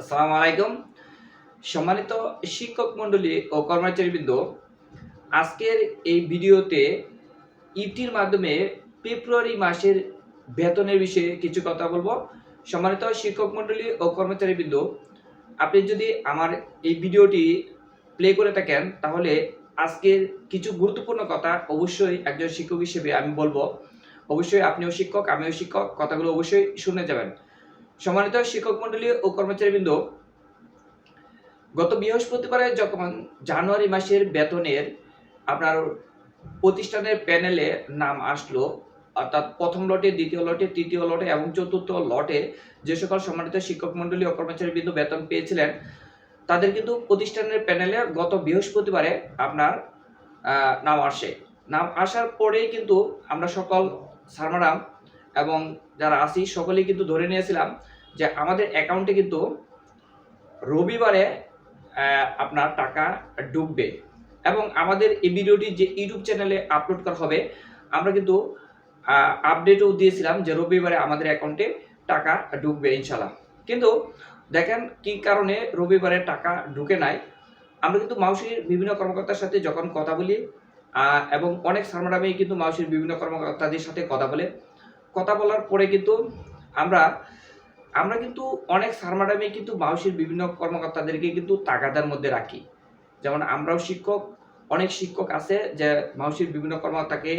আসসালামু আলাইকুম। সম্মানিত শিক্ষক মণ্ডলী ও কর্মচারীবৃন্দ, আজকের এই ভিডিওতে ইটির মাধ্যমে ফেব্রুয়ারি মাসের বেতনের বিষয়ে কিছু কথা বলব। সম্মানিত শিক্ষক মণ্ডলী ও কর্মচারীবৃন্দ, আপনি যদি আমার এই ভিডিওটি প্লে করে থাকেন, তাহলে আজকের কিছু গুরুত্বপূর্ণ কথা অবশ্যই একজন শিক্ষক হিসেবে আমি বলব। অবশ্যই আপনিও শিক্ষক, আমিও শিক্ষক, কথাগুলো অবশ্যই শুনে যাবেন। সম্মানিত শিক্ষক মণ্ডলী ও কর্মচারীবৃন্দ, গত বৃহস্পতিবারে যখন জানুয়ারি মাসের বেতনের আপনার প্রতিষ্ঠানের প্যানেলে নাম আসলো, অর্থাৎ প্রথম লটে, দ্বিতীয় লটে, তৃতীয় লটে এবং চতুর্থ লটে যে সকল সম্মানিত শিক্ষক মণ্ডলী ও কর্মচারীবৃন্দ বেতন পেয়েছিলেন, তাদের কিন্তু প্রতিষ্ঠানের প্যানেলে গত বৃহস্পতিবারে আপনার নাম আসে। নাম আসার পরেই কিন্তু আমরা সকল সারমারাম এবং যারা আসি সকলেই কিন্তু ধরে নিয়েছিলাম যে আমাদের অ্যাকাউন্টে কিন্তু রবিবারে আপনার টাকা ঢুকবে। এবং আমাদের এই ভিডিওটি যে ইউটিউব চ্যানেলে আপলোড করা হবে, আমরা কিন্তু আপডেটও দিয়েছিলাম যে রবিবারে আমাদের অ্যাকাউন্টে টাকা ঢুকবে ইনশাল্লাহ কিন্তু দেখেন কি কারণে রবিবারে টাকা ঢুকে নাই। আমরা কিন্তু মাউসির বিভিন্ন কর্মকর্তার সাথে যখন কথা বলি এবং অনেক সারমারামেই কিন্তু মাউসির বিভিন্ন কর্মকর্তাদের সাথে কথা বলে কথা বলার পরে কিন্তু আমরা আমরা কিন্তু অনেক সারমারামে কিন্তু মাউসির বিভিন্ন কর্মকর্তাদেরকে কিন্তু তাগাদার মধ্যে রাখি। যেমন আমরাও শিক্ষক, অনেক শিক্ষক আছে যে মাউসির বিভিন্ন কর্মকর্তাকে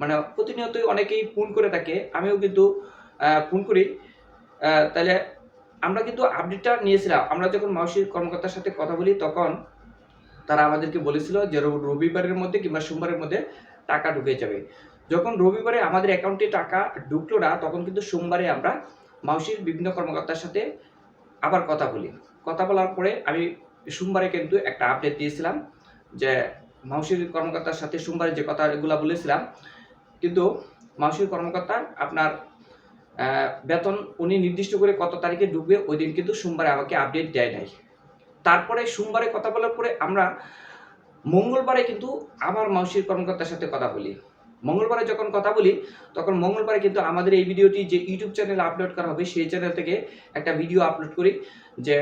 মানে প্রতিনিয়তই অনেকেই ফোন করে থাকে, আমিও কিন্তু ফোন করি। তাহলে আমরা কিন্তু আপডেটটা নিয়েছিলাম। আমরা যখন মাউসির কর্মকর্তার সাথে কথা বলি তখন তারা আমাদেরকে বলেছিল যে রবিবারের মধ্যে কিংবা সোমবারের মধ্যে টাকা ঢুকে যাবে। যখন রবিবারে আমাদের অ্যাকাউন্টে টাকা ঢুকলো না, তখন কিন্তু সোমবারে আমরা মাউসির বিভিন্ন কর্মকর্তার সাথে আবার কথা বলি। কথা বলার পরে আমি সোমবারে কিন্তু একটা আপডেট দিয়েছিলাম যে মাউসির কর্মকর্তার সাথে সোমবারে যে কথাগুলো বলেছিলাম, কিন্তু মাউসির কর্মকর্তা আপনার বেতন উনি নির্দিষ্ট করে কত তারিখে ঢুকবে ওই দিন কিন্তু সোমবারে আমাকে আপডেট দেয় নাই। তারপরে সোমবারে কথা বলার পরে আমরা মঙ্গলবারে কিন্তু আবার মাউসির কর্মকর্তার সাথে কথা বলি। মঙ্গলবারে যখন কথা বলি, তখন মঙ্গলবারে কিন্তু আমাদের এই ভিডিওটি যে ইউটিউব চ্যানেলে আপলোড করা হবে, সেই চ্যানেল থেকে একটা ভিডিও আপলোড করি যে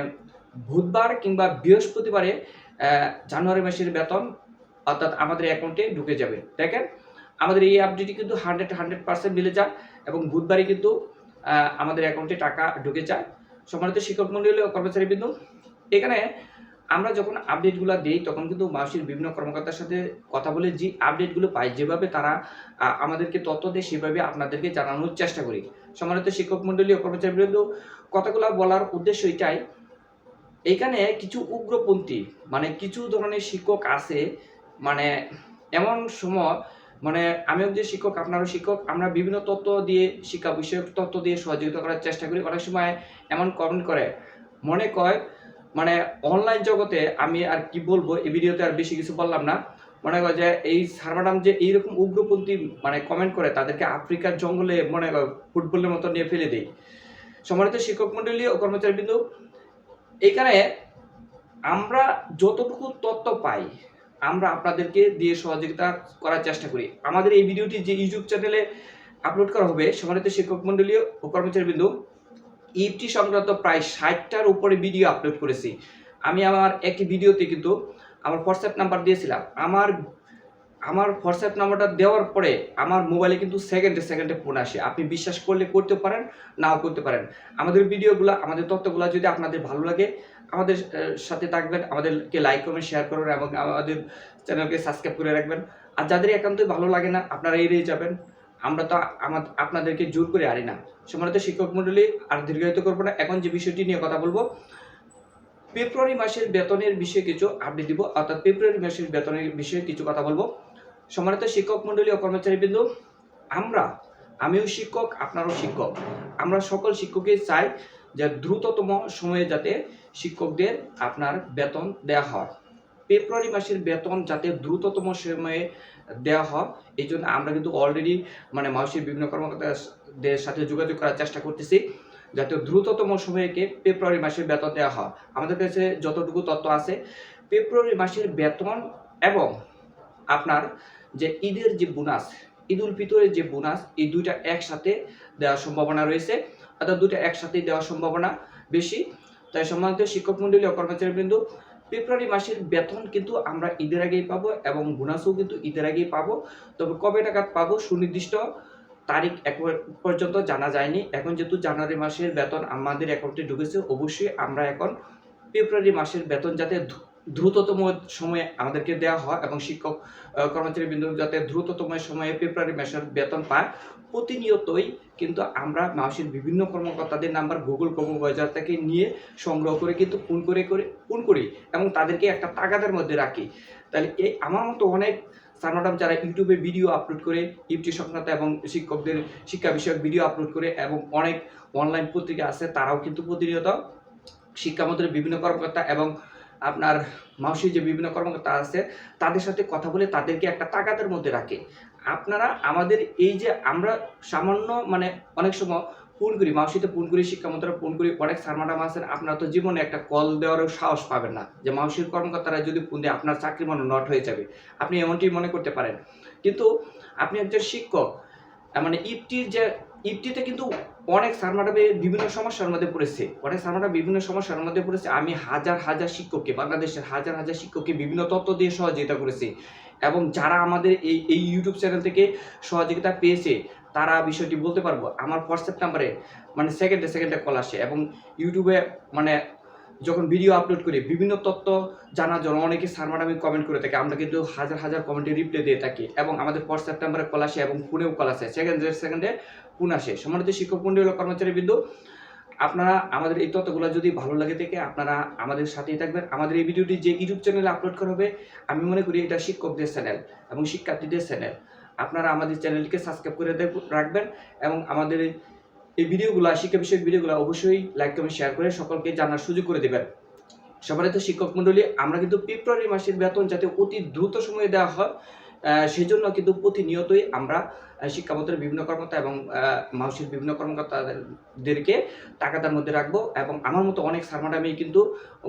বুধবার কিংবা বৃহস্পতিবারে জানুয়ারি মাসের বেতন অর্থাৎ আমাদের অ্যাকাউন্টে ঢুকে যাবে। দেখেন, আমাদের এই আপডেটটি কিন্তু হান্ড্রেড হান্ড্রেড পার্সেন্ট মিলে যায় এবং বুধবারে কিন্তু আমাদের অ্যাকাউন্টে টাকা ঢুকে যায়। সম্মানিত শিক্ষক মন্ডলী ও কর্মচারী বিন্দু এখানে আমরা যখন আপডেটগুলো দিই, তখন কিন্তু মাসির বিভিন্ন কর্মকর্তার সাথে কথা বলে যে আপডেটগুলো পাই, যেভাবে তারা আমাদেরকে তথ্য দেয়, সেভাবে আপনাদেরকে জানানোর চেষ্টা করি। সম্মানিত শিক্ষক মন্ডলী ও কর্মচারী বিন্দু কথাগুলো বলার উদ্দেশ্য এটাই। এখানে কিছু উগ্রপন্থী মানে কিছু ধরনের শিক্ষক আছে মানে এমন সময় মানে আমিও যে শিক্ষক, আপনারও শিক্ষক, আমরা বিভিন্ন তথ্য দিয়ে, শিক্ষা বিষয়ক তথ্য দিয়ে সহযোগিতা করার চেষ্টা করি। অনেক সময় এমন কমেন্ট করে। মনে কয় মানে অনলাইন জগতে আমি আর কি বলব, এই ভিডিওতে আর বেশি কিছু বললাম না। মনে করে যে এই সারমাডাম যে এইরকম উগ্রপন্থী মানে কমেন্ট করে, তাদেরকে আফ্রিকার জঙ্গলে মনে করে ফুটবলের মতো নিয়ে ফেলে দেয়। সম্মানিত শিক্ষক মন্ডলী ও কর্মচারী বিন্দু এখানে আমরা যতটুকু তথ্য পাই, আমরা আপনাদেরকে দিয়ে সহযোগিতা করার চেষ্টা করি। আমাদের এই ভিডিওটি যে ইউটিউব চ্যানেলে আপলোড করা হবে, সম্মানিত শিক্ষক মন্ডলী ও কর্মচারী বিন্দু ইফটি সংক্রান্ত প্রায় ষাটটার উপরে ভিডিও আপলোড করেছি। আমি আমার একটি ভিডিওতে কিন্তু আমার হোয়াটসঅ্যাপ নাম্বার দিয়েছিলাম। আমার আমার হোয়াটসঅ্যাপ নাম্বারটা দেওয়ার পরে আমার মোবাইলে কিন্তু সেকেন্ডে সেকেন্ডে ফোন আসে। আপনি বিশ্বাস করলে করতে পারেন, নাও করতে পারেন। আমাদের ভিডিওগুলো আমাদের তথ্যগুলো যদি আপনাদের ভালো লাগে, আমাদের সাথে থাকবেন, আমাদেরকে লাইক কমেন্ট শেয়ার করবেন এবং আমাদের চ্যানেলকে সাবস্ক্রাইব করে রাখবেন। আর যাদের একান্তই ভালো লাগে না, আপনারা এড়িয়ে যাবেন। আমরা তো আপনাদেরকে জোর করে আনি না। সম্মানিত শিক্ষক মণ্ডলী, আর দীর্ঘায়িত করব না। এখন যে বিষয়টি নিয়ে কথা বলব, ফেব্রুয়ারি মাসের বেতনের বিষয়ে কিছু আপডেট দিব। অর্থাৎ ফেব্রুয়ারি মাসের বেতনের বিষয়ে কিছু কথা বলব। সম্মানিত শিক্ষক মণ্ডলী ও কর্মচারী বিন্দু আমরা, আমিও শিক্ষক, আপনারও শিক্ষক। আমরা সকল শিক্ষকই চাই যে দ্রুততম সময়ে যাতে শিক্ষকদের আপনার বেতন দেওয়া হয়। ফেব্রুয়ারি মাসের বেতন যাতে দ্রুততম সময়ে দেওয়া হয়, এই জন্য আমরা কিন্তু অলরেডি মানে মাসির বিভিন্ন কর্মকর্তাদের সাথে যোগাযোগ করার চেষ্টা করতেছি, যাতে দ্রুততম সময়কে ফেব্রুয়ারি মাসের বেতন দেওয়া হয়। আমাদের কাছে যতটুকু তথ্য আছে ফেব্রুয়ারি মাসের বেতন এবং আপনার যে ঈদের যে বোনাস, ঈদ উল ফিতরের যে বোনাস, এই দুইটা একসাথে দেওয়ার সম্ভাবনা রয়েছে, অর্থাৎ দুইটা একসাথেই দেওয়ার সম্ভাবনা বেশি। তাই সম্মানিত শিক্ষক মন্ডলী ও কর্মচারীবৃন্দ ফেব্রুয়ারি মাসের বেতন কিন্তু আমরা ঈদের আগেই পাবো এবং বোনাসও কিন্তু ঈদের আগেই পাবো। তবে কবে টাকা পাবো সুনির্দিষ্ট তারিখ পর্যন্ত জানা যায়নি। এখন যেহেতু জানুয়ারি মাসের বেতন আমাদের অ্যাকাউন্টে ঢুকেছে, অবশ্যই আমরা এখন ফেব্রুয়ারি মাসের বেতন যাতে দ্রুততম সময়ে আমাদেরকে দেওয়া হয় এবং শিক্ষক কর্মচারী বিন্দু যাতে দ্রুততম সময়ে ফেব্রুয়ারি মাসের বেতন পায়, প্রতিনিয়তই কিন্তু আমরা মাসের বিভিন্ন কর্মকর্তাদের নাম্বার গুগল কর্ম বাজার থেকে নিয়ে সংগ্রহ করে কিন্তু ফোন করে করে ফোন করি এবং তাদেরকে একটা তাগাদের মধ্যে রাখি। তাহলে এই আমার মতো অনেক স্যার যারা ইউটিউবে ভিডিও আপলোড করে, ইউটি সংক্রান্ত এবং শিক্ষকদের শিক্ষা বিষয়ক ভিডিও আপলোড করে এবং অনেক অনলাইন পত্রিকা আছে, তারাও কিন্তু প্রতিনিয়ত শিক্ষা মন্ত্রীর বিভিন্ন কর্মকর্তা এবং আপনার মাউসির যে বিভিন্ন কর্মকর্তা আছে, তাদের সাথে কথা বলে তাদেরকে একটা তাগাদের মধ্যে রাখে। আপনারা আমাদের এই যে আমরা সামান্য মানে অনেক সময় ফোন মাউসিতে ফোন করি শিক্ষা মন্ত্রী ফোন অনেক স্যার আছেন, আপনারা তো জীবনে একটা কল দেওয়ারও সাহস পাবেন না যে মাউসির কর্মকর্তারা যদি ফোন দিয়ে, আপনার চাকরি মনে নট হয়ে যাবে। আপনি এমনটি মনে করতে পারেন। কিন্তু আপনি একজন শিক্ষক মানে ইফটির যে ইফটিতে কিন্তু অনেক স্যার বিভিন্ন সমস্যার মধ্যে পড়েছে। অনেক সার্মাটা বিভিন্ন সমস্যার মধ্যে পড়েছে। আমি হাজার হাজার শিক্ষককে, বাংলাদেশের হাজার হাজার শিক্ষককে বিভিন্ন তত্ত্ব দিয়ে সহযোগিতা করেছি। এবং যারা আমাদের এই এই ইউটিউব চ্যানেল থেকে সহযোগিতা পেয়েছে, তারা বিষয়টি বলতে পারব। আমার হোয়াটসঅ্যাপ নাম্বারে মানে সেকেন্ডে সেকেন্ডে কল আসে এবং ইউটিউবে মানে যখন ভিডিও আপলোড করি, বিভিন্ন তথ্য জানার জন্য অনেকে স্যার ম্যাডামে কমেন্ট করে থাকে, আমরা কিন্তু হাজার হাজার কমেন্টে রিপ্লাই দিয়ে থাকি এবং আমাদের হোয়াটসঅ্যাপ নাম্বারে কল আসে এবং ফোনেও কল আসে। সেকেন্ডে সেকেন্ডে ফোন আসে। সম্মানিত শিক্ষক কর্মচারী বিন্দু, আপনারা আমাদের এই তথ্যগুলো যদি ভালো লাগে থেকে, আপনারা আমাদের সাথেই থাকবেন। আমাদের এই ভিডিওটি যে ইউটিউব চ্যানেলে আপলোড করা হবে, আমি মনে করি এটা শিক্ষকদের চ্যানেল এবং শিক্ষার্থীদের চ্যানেল আপনারা আমাদের চ্যানেলটিকে সাবস্ক্রাইব করে রাখবেন এবং আমাদের এই- ভিডিওগুলো শিক্ষা বিষয়ক ভিডিওগুলো অবশ্যই লাইক কমেন্ট শেয়ার করে সকলকে জানার সুযোগ করে দেবেন। সবারই তো শিক্ষক মণ্ডলী আমরা কিন্তু ফেব্রুয়ারি মাসের বেতন যাতে অতি দ্রুত সময়ে দেওয়া হয় আহ, সেজন্য কিন্তু প্রতিনিয়তই আমরা আহ, শিক্ষা মন্ত্রীর বিভিন্ন কর্মকর্তা এবং মাউসির বিভিন্ন কর্মকর্তাদেরকে টাকাটার মধ্যে রাখব এবং আমার মতো অনেক স্যার ম্যাডামই কিন্তু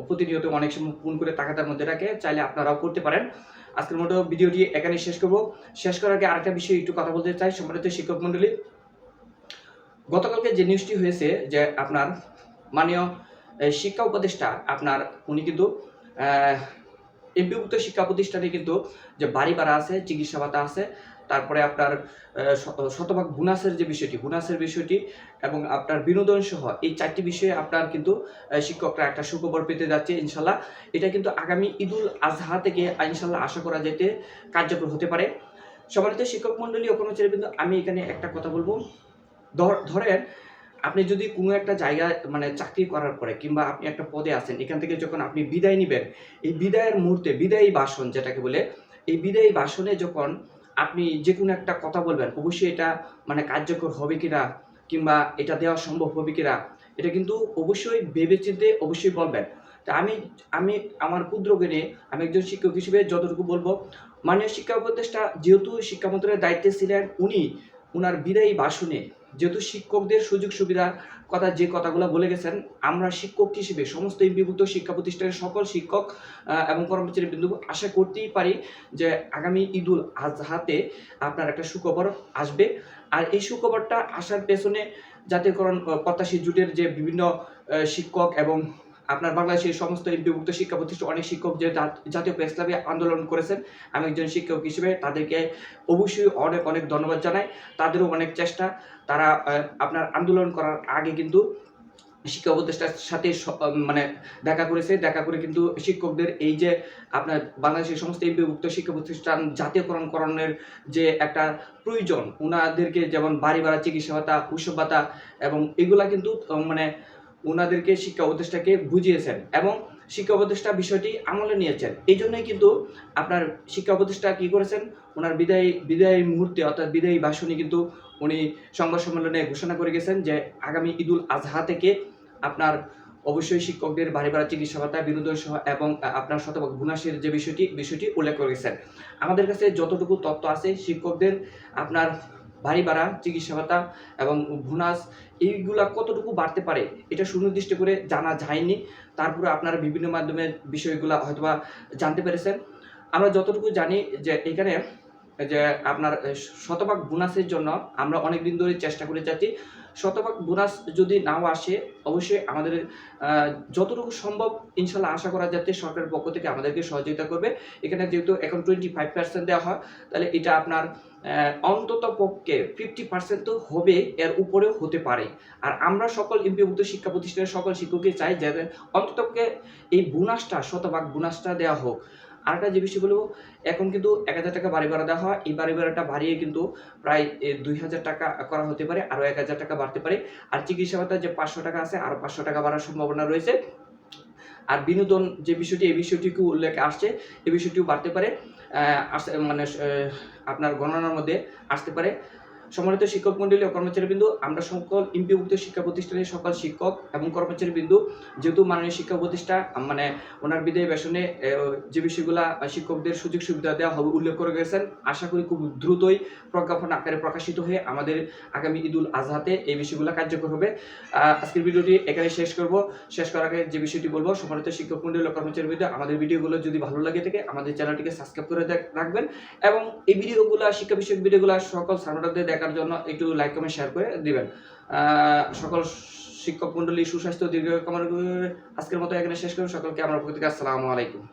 প্রতিনিয়ত অনেক সময় ফোন করে টাকাটার মধ্যে রাখে চাইলে আপনারাও করতে পারেন। আজকের মতো ভিডিওটি এখানে শেষ করব। শেষ করার আগে আরেকটা বিষয়ে একটু কথা বলতে চাই সম্মানিত শিক্ষক মণ্ডলী। গতকালকে যে নিউজটি হয়েছে যে আপনার মাননীয় শিক্ষা উপদেষ্টা আপনার, উনি কিন্তু এমপিভুক্ত শিক্ষা প্রতিষ্ঠানে কিন্তু যে বাড়ি ভাড়া আছে, চিকিৎসা ভাতা আছে, তারপরে আপনার শতভাগ বোনাসের যে বিষয়টি, বোনাসের বিষয়টি এবং আপনার বিনোদন সহ এই চারটি বিষয়ে আপনার কিন্তু শিক্ষকরা একটা সুখবর পেতে যাচ্ছে ইনশাল্লাহ। এটা কিন্তু আগামী ঈদুল আজহা থেকে ইনশাল্লাহ আশা করা যেতে কার্যকর হতে পারে। সম্মানিত শিক্ষক মন্ডলী ও কর্মচারী কিন্তু আমি এখানে একটা কথা বলব। ধরেন আপনি যদি কোনো একটা জায়গা মানে চাকরি করার পরে কিংবা আপনি একটা পদে আছেন, এখান থেকে যখন আপনি বিদায় নেবেন, এই বিদায়ের মুহূর্তে, বিদায়ী ভাষণ যেটাকে বলে, এই বিদায়ী ভাষণে যখন আপনি যে কোনো একটা কথা বলবেন, অবশ্যই এটা মানে কার্যকর হবে কিনা কিংবা এটা দেওয়া সম্ভব হবে কিনা, এটা কিন্তু অবশ্যই ভেবেচিন্তে অবশ্যই বলবেন। তা আমি আমি আমার ক্ষুদ্র জ্ঞানে আমি একজন শিক্ষক হিসেবে যতটুকু বলব, মাননীয় শিক্ষা উপদেষ্টা যেহেতু শিক্ষামন্ত্রীর দায়িত্বে ছিলেন, উনি ওনার বিদায়ী ভাষণে যেহেতু শিক্ষকদের সুযোগ সুবিধা কথা যে কথাগুলো বলে গেছেন, আমরা শিক্ষক হিসেবে, সমস্ত বিভূত শিক্ষা প্রতিষ্ঠানের সকল শিক্ষক এবং কর্মচারী বিন্দু আশা করতেই পারি যে আগামী ঈদুল আজহাতে আপনার একটা সুখবর আসবে। আর এই সুখবরটা আসার পেছনে জাতীয়করণ প্রত্যাশী জুটের যে বিভিন্ন শিক্ষক এবং আপনার বাংলাদেশের সমস্ত বিভক্ত শিক্ষা প্রতিষ্ঠান অনেক শিক্ষক যে জাতীয় প্রেস ক্লাবে আন্দোলন করেছেন। আমি একজন শিক্ষক হিসেবে তাদেরকে অবশ্যই অনেক অনেক ধন্যবাদ জানাই। তাদেরও অনেক চেষ্টা। তারা আপনার আন্দোলন করার আগে কিন্তু শিক্ষা উপদেষ্টার সাথে মানে দেখা করেছে। দেখা করে কিন্তু শিক্ষকদের এই যে আপনার বাংলাদেশের সমস্ত এমপিভুক্ত শিক্ষা প্রতিষ্ঠান জাতীয়করণ করণের যে একটা প্রয়োজন ওনাদেরকে যেমন বাড়ি ভাড়া, চিকিৎসা ভাতা, উৎসব ভাতা এবং এগুলা কিন্তু মানে ওনাদেরকে শিক্ষা উপদেষ্টাকে বুঝিয়েছেন এবং শিক্ষা উপদেষ্টা বিষয়টি আমলে নিয়েছেন। এই জন্যই কিন্তু আপনার শিক্ষা উপদেষ্টা কী করেছেন? ওনার বিদায়ী বিদায়ী মুহূর্তে অর্থাৎ বিদায়ী ভাষণে কিন্তু উনি সংবাদ সম্মেলনে ঘোষণা করে গেছেন যে আগামী ঈদুল আজহা থেকে আপনার অবশ্যই শিক্ষকদের বাড়ি ভাড়া চিকিৎসা ভাতা, বিনোদন সহ এবং আপনার শতভাগ গুণাসের যে বিষয়টি বিষয়টি উল্লেখ করেছেন আমাদের কাছে যতটুকু তথ্য আছে, শিক্ষকদের আপনার বাড়ি ভাড়া চিকিৎসা ভাতা এবং বোনাস এইগুলা কতটুকু বাড়তে পারে, এটা সুনির্দিষ্ট করে জানা যায়নি। তারপরে আপনারা বিভিন্ন মাধ্যমে বিষয়গুলো হয়তোবা জানতে পেরেছেন। আমরা যতটুকু জানি যে এখানে যে আপনার শতভাগ বোনাসের জন্য আমরা অনেক দিন ধরে চেষ্টা করে যাচ্ছি। শতভাগ বোনাস যদি নাও আসে, অবশ্যই আমাদের যতটুকু সম্ভব ইনশাল্লাহ আশা করা যাচ্ছে সরকারের পক্ষ থেকে আমাদেরকে সহযোগিতা করবে। এখানে যেহেতু এখন টোয়েন্টি ফাইভ পার্সেন্ট দেওয়া হয়, তাহলে এটা আপনার অন্তত পক্ষে ফিফটি পার্সেন্ট তো হবে, এর উপরেও হতে পারে। আর আমরা সকল এমপিভুক্ত শিক্ষা প্রতিষ্ঠানের সকল শিক্ষককে চাই যাতে অন্তত পক্ষে এই বোনাসটা, শতভাগ বোনাসটা দেওয়া হোক। আরেকটা যে বিষয় বলব, এখন কিন্তু এক হাজার টাকা বাড়ি ভাড়া দেওয়া হয়, এই বাড়ি ভাড়াটা বাড়িয়ে কিন্তু প্রায় দুই হাজার টাকা করা হতে পারে, আরও এক হাজার টাকা বাড়তে পারে। আর চিকিৎসা ভাতা যে পাঁচশো টাকা আছে, আরও পাঁচশো টাকা বাড়ার সম্ভাবনা রয়েছে। আর বিনোদন যে বিষয়টি, এই বিষয়টিকে উল্লেখ আসছে এই বিষয়টিও বাড়তে পারে মানে আপনার গণনার মধ্যে আসতে পারে। সম্মানিত শিক্ষক মন্ডলী ও কর্মচারীবৃন্দু, আমরা সকল ইম্পিভুক্ত শিক্ষা প্রতিষ্ঠানের সকল শিক্ষক এবং কর্মচারীবৃন্দু, যেহেতু মাননীয় শিক্ষা প্রতিষ্ঠা মানে ওনার বিদায় বেসনে যে বিষয়গুলা শিক্ষকদের সুযোগ সুবিধা দেওয়া হবে উল্লেখ করে গেছেন, আশা করি খুব দ্রুতই প্রজ্ঞাপন আকারে প্রকাশিত হয়ে আমাদের আগামী ঈদুল আজহাতে এই বিষয়গুলো কার্যকর হবে। আজকের ভিডিওটি এখানে শেষ করব। শেষ করার আগে যে বিষয়টি বলব, সম্মানিত শিক্ষক মন্ডলী ও কর্মচারীবৃন্দ, আমাদের ভিডিওগুলো যদি ভালো লাগে থাকে, আমাদের চ্যানেলটিকে সাবস্ক্রাইব করে রাখবেন এবং এই ভিডিওগুলো, শিক্ষা বিষয়ক ভিডিওগুলো সকল সার্ভারদের দেখার জন্য একটু লাইক কমেন্ট শেয়ার করে দিবেন। সকল শিক্ষক মন্ডলী, সুস্বাস্থ্য, দীর্ঘ আজকের মতো এখানে শেষ করুন সকলকে আমার থেকে আসসালামু আলাইকুম।